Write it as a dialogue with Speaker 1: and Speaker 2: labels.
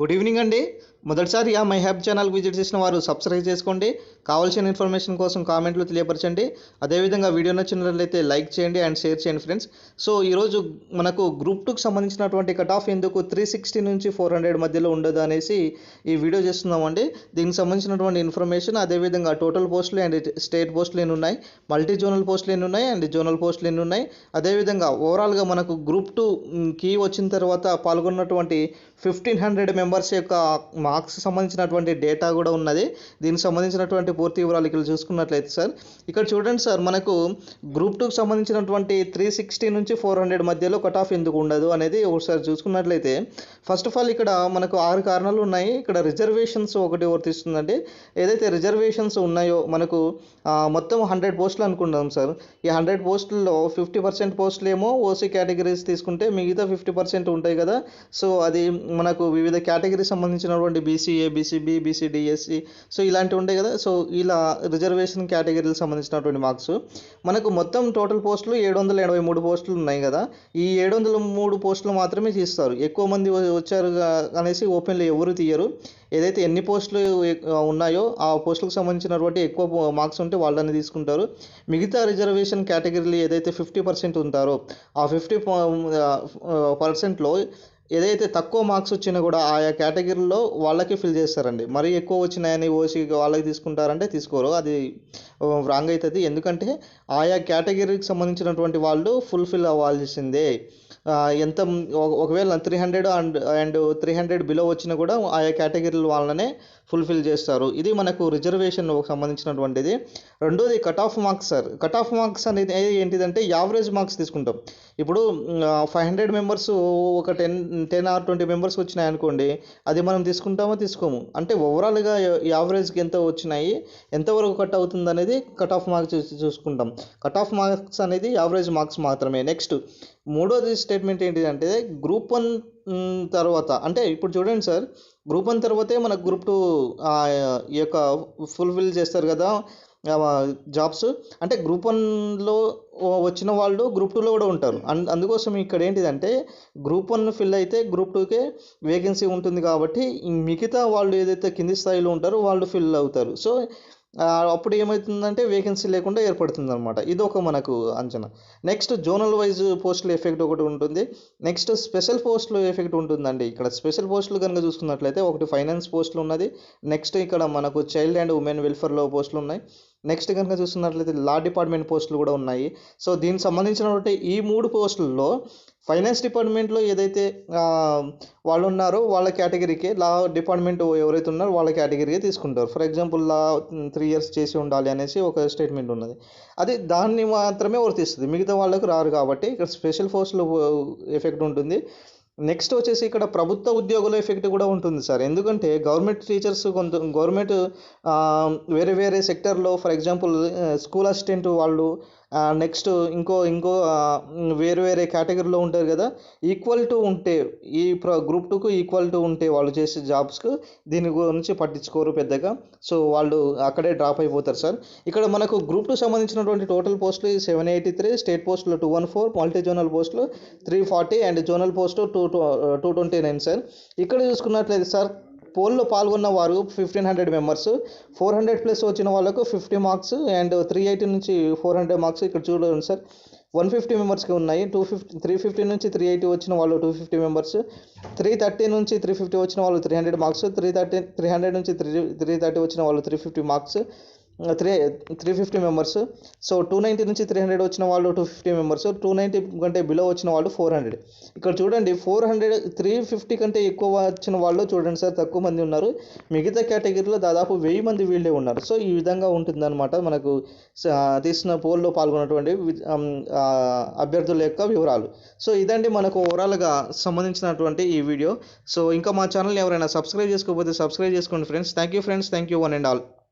Speaker 1: Good evening అండి. మొదటిసారి ఆ మై హ్యాప్ ఛానల్ విజిట్ చేసిన వారు సబ్స్క్రైబ్ చేసుకోండి. కావాల్సిన ఇన్ఫర్మేషన్ కోసం కామెంట్లు తెలియపరచండి. అదేవిధంగా వీడియో నచ్చినట్లయితే లైక్ చేయండి అండ్ షేర్ చేయండి ఫ్రెండ్స్. సో ఈరోజు మనకు గ్రూప్ టూకి సంబంధించినటువంటి కట్ ఆఫ్ ఎందుకు త్రీ సిక్స్టీ నుంచి ఫోర్ హండ్రెడ్ మధ్యలో ఉండదు అనేసి ఈ వీడియో చేస్తున్నామండి. దీనికి సంబంధించినటువంటి ఇన్ఫర్మేషన్ అదేవిధంగా టోటల్ పోస్టులు అండ్ స్టేట్ పోస్టులు ఎన్ని ఉన్నాయి మల్టీ జోనల్ పోస్టులు ఎన్ని ఉన్నాయి అండ్ జోనల్ పోస్టులు ఎన్ని ఉన్నాయి. అదేవిధంగా ఓవరాల్గా మనకు గ్రూప్ టూ కీ వచ్చిన తర్వాత పాల్గొన్నటువంటి ఫిఫ్టీన్ హండ్రెడ్ మెంబర్స్ యొక్క మార్క్స్ సంబంధించినటువంటి డేటా కూడా ఉన్నది. దీనికి సంబంధించినటువంటి పూర్తి వివరాలు ఇక్కడ చూసుకున్నట్లయితే సార్. ఇక్కడ చూడండి సార్ మనకు గ్రూప్ టూకి సంబంధించినటువంటి త్రీ సిక్స్టీ నుంచి ఫోర్ హండ్రెడ్ మధ్యలో కట్ ఆఫ్ ఎందుకు ఉండదు అనేది ఒకసారి చూసుకున్నట్లయితే ఫస్ట్ ఆఫ్ ఆల్ ఇక్కడ మనకు ఆరు కారణాలు ఉన్నాయి. ఇక్కడ రిజర్వేషన్స్ ఒకటి వర్తిస్తుందండి ఏదైతే రిజర్వేషన్స్ ఉన్నాయో మనకు మొత్తం హండ్రెడ్ పోస్టులు అనుకుంటాం సార్. ఈ హండ్రెడ్ పోస్టుల్లో ఫిఫ్టీ పర్సెంట్ పోస్టులు ఏమో ఓసీ కేటగిరీస్ తీసుకుంటే మిగతా ఫిఫ్టీ పర్సెంట్ ఉంటాయి కదా. సో అది మనకు వివిధ కేటగిరీ సంబంధించినటువంటి BCA BCB BCD DSC so ఇలాంటివి ఉంటాయి కదా. సో ఇలా రిజర్వేషన్ కేటగిరీలకు సంబంధించినటువంటి మార్క్స్ మనకు మొత్తం టోటల్ పోస్టులు ఏడు వందల ఎనభై మూడు పోస్టులు ఉన్నాయి కదా. ఈ ఏడు వందల మూడు పోస్టులు మాత్రమే తీస్తారు. ఎక్కువ మంది వచ్చారు అనేసి ఓపెన్లో ఎవరు తీయరు. ఏదైతే ఎన్ని పోస్టులు ఉన్నాయో ఆ పోస్టులకు సంబంధించినటువంటి ఎక్కువ మార్క్స్ ఉంటే వాళ్ళని తీసుకుంటారు. మిగతా రిజర్వేషన్ కేటగిరీలు ఏదైతే ఫిఫ్టీ పర్సెంట్ ఉంటారో ఆ ఫిఫ్టీ పర్సెంట్లో ఏదైతే తక్కువ మార్క్స్ వచ్చినా కూడా ఆయా కేటగిరీలో వాళ్ళకి ఫిల్ చేస్తారండి. మరీ ఎక్కువ వచ్చినాయని ఓసి వాళ్ళకి తీసుకుంటారంటే తీసుకోరు. అది రాంగ్ అవుతుంది ఎందుకంటే ఆయా కేటగిరీకి సంబంధించినటువంటి వాళ్ళు ఫుల్ఫిల్ అవ్వాల్సిందే. ఎంత ఒకవేళ three hundred and and three hundred below వచ్చినా కూడా ఆయా కేటగిరీల వాళ్ళనే ఫుల్ఫిల్ చేస్తారు. ఇది మనకు రిజర్వేషన్ సంబంధించినటువంటిది. రెండోది cut off marks sir cut off marks అనేది ఏంటిదంటే యావరేజ్ మార్క్స్ తీసుకుంటాం. ఇప్పుడు ఫైవ్ హండ్రెడ్ మెంబర్స్ ఒక ten ten or twenty members వచ్చినాయి అనుకోండి అది మనం తీసుకుంటామో తీసుకోము. అంటే ఓవరాల్గా యావరేజ్కి ఎంత వచ్చినాయి ఎంతవరకు కట్ అవుతుంది అనేది కట్ ఆఫ్ మార్క్స్ చూసుకుంటాం. కట్ ఆఫ్ మార్క్స్ అనేది యావరేజ్ మార్క్స్ మాత్రమే. నెక్స్ట్ మూడోది స్టేట్మెంట్ ఏంటిదంటే గ్రూప్ వన్ తర్వాత అంటే ఇప్పుడు చూడండి సార్ గ్రూప్ వన్ తర్వాతే మనకు గ్రూప్ టూ ఈ యొక్క ఫుల్ఫిల్ చేస్తారు కదా జాబ్స్ అంటే గ్రూప్ వన్లో వచ్చిన వాళ్ళు గ్రూప్ టూలో కూడా ఉంటారు. అన్ అందుకోసం ఇక్కడ ఏంటిదంటే గ్రూప్ వన్ ఫిల్ అయితే గ్రూప్ టూకే వేకెన్సీ ఉంటుంది కాబట్టి మిగతా వాళ్ళు ఏదైతే కింది స్థాయిలో ఉంటారో వాళ్ళు ఫిల్ అవుతారు. సో అప్పుడు ఏమవుతుందంటే వేకెన్సీ లేకుండా ఏర్పడుతుంది అనమాట ఇది ఒక మనకు అంచనా. నెక్స్ట్ జోనల్ వైజ్ పోస్టుల ఎఫెక్ట్ ఒకటి ఉంటుంది. నెక్స్ట్ స్పెషల్ పోస్టులు ఎఫెక్ట్ ఉంటుందండి. ఇక్కడ స్పెషల్ పోస్టులు కనుక చూసుకున్నట్లయితే ఒకటి ఫైనాన్స్ పోస్టులు ఉన్నది. నెక్స్ట్ ఇక్కడ మనకు చైల్డ్ అండ్ ఉమెన్ వెల్ఫేర్లో పోస్టులు ఉన్నాయి. నెక్స్ట్ కనుక చూస్తున్నట్లయితే లా డిపార్ట్మెంట్ పోస్టులు కూడా ఉన్నాయి. సో దీనికి సంబంధించినటువంటి ఈ మూడు పోస్టుల్లో ఫైనాన్స్ డిపార్ట్మెంట్లో ఏదైతే వాళ్ళు ఉన్నారో వాళ్ళ కేటగిరీకే లా డిపార్ట్మెంట్ ఎవరైతే ఉన్నారో వాళ్ళ కేటగిరీకే తీసుకుంటారు. For example law three years చేసి ఉండాలి అనేసి ఒక స్టేట్మెంట్ ఉన్నది. అది దాన్ని మాత్రమే వర్తిస్తుంది. మిగతా వాళ్ళకు రారు కాబట్టి ఇక్కడ స్పెషల్ ఫోర్స్లో ఎఫెక్ట్ ఉంటుంది. నెక్స్ట్ వచ్చేసి ఇక్కడ ప్రభుత్వ ఉద్యోగుల ఎఫెక్ట్ కూడా ఉంటుంది సార్. ఎందుకంటే గవర్నమెంట్ టీచర్స్ కొంత గవర్నమెంట్ వేరే వేరే సెక్టర్లో ఫర్ ఎగ్జాంపుల్ స్కూల్ అసిస్టెంట్ వాళ్ళు నెక్స్ట్ ఇంకో ఇంకో వేరు వేరే వేరే కేటగిరీలో ఉంటారు కదా ఈక్వల్ టు ఉంటే ఈ ప్ర గ్రూప్ టూకు ఈక్వల్ టు ఉంటే వాళ్ళు చేసే జాబ్స్కు దీని గురించి పట్టించుకోరు పెద్దగా. సో వాళ్ళు అక్కడే డ్రాప్ అయిపోతారు సార్ ఇక్కడ మనకు గ్రూప్ టూ సంబంధించినటువంటి టోటల్ పోస్టులు సెవెన్ ఎయిటీ త్రీ స్టేట్ పోస్టులు two one four multi zonal పోస్టులు three forty and zonal post two two twenty nine sir ఇక్కడ చూసుకున్నట్లయితే సార్ పోల్లో పాల్గొన్న వారు fifteen hundred members four hundred plus వచ్చిన వాళ్ళకు fifty marks and three eighty నుంచి ఫోర్ హండ్రెడ్ మార్క్స్ ఇక్కడ చూడండి సార్. వన్ ఫిఫ్టీ మెంబర్స్కి ఉన్నాయి. టూ ఫిఫ్టీ త్రీ ఫిఫ్టీ నుంచి త్రీ ఎయిటీ వచ్చిన వాళ్ళు two fifty members three thirty నుంచి త్రీ ఫిఫ్టీ వచ్చిన వాళ్ళు three hundred marks three thirty three hundred నుంచి త్రీ త్రీ థర్టీ వచ్చిన వాళ్ళు three fifty marks three three fifty members so two ninety నుంచి త్రీ హండ్రెడ్ వచ్చిన వాళ్ళు two fifty members two ninety కంటే బిలో వచ్చిన వాళ్ళు ఫోర్ హండ్రెడ్ ఇక్కడ చూడండి ఫోర్ హండ్రెడ్ త్రీ ఫిఫ్టీ కంటే ఎక్కువ వచ్చిన వాళ్ళు చూడండి సార్ తక్కువ మంది ఉన్నారు. మిగతా కేటగిరీలో దాదాపు వెయ్యి మంది వీళ్ళే ఉన్నారు. సో ఈ విధంగా ఉంటుందన్నమాట మనకు తీసిన పోల్లో పాల్గొన్నటువంటి వి- అభ్యర్థుల యొక్క వివరాలు. సో ఇదండి మనకు ఓవరాల్గా సంబంధించినటువంటి ఈ వీడియో. సో ఇంకా మా ఛానల్ ఎవరైనా సబ్స్క్రైబ్ చేసుకోకపోతే సబ్స్క్రైబ్ చేసుకోండి friends. Thank you friends thank you one and all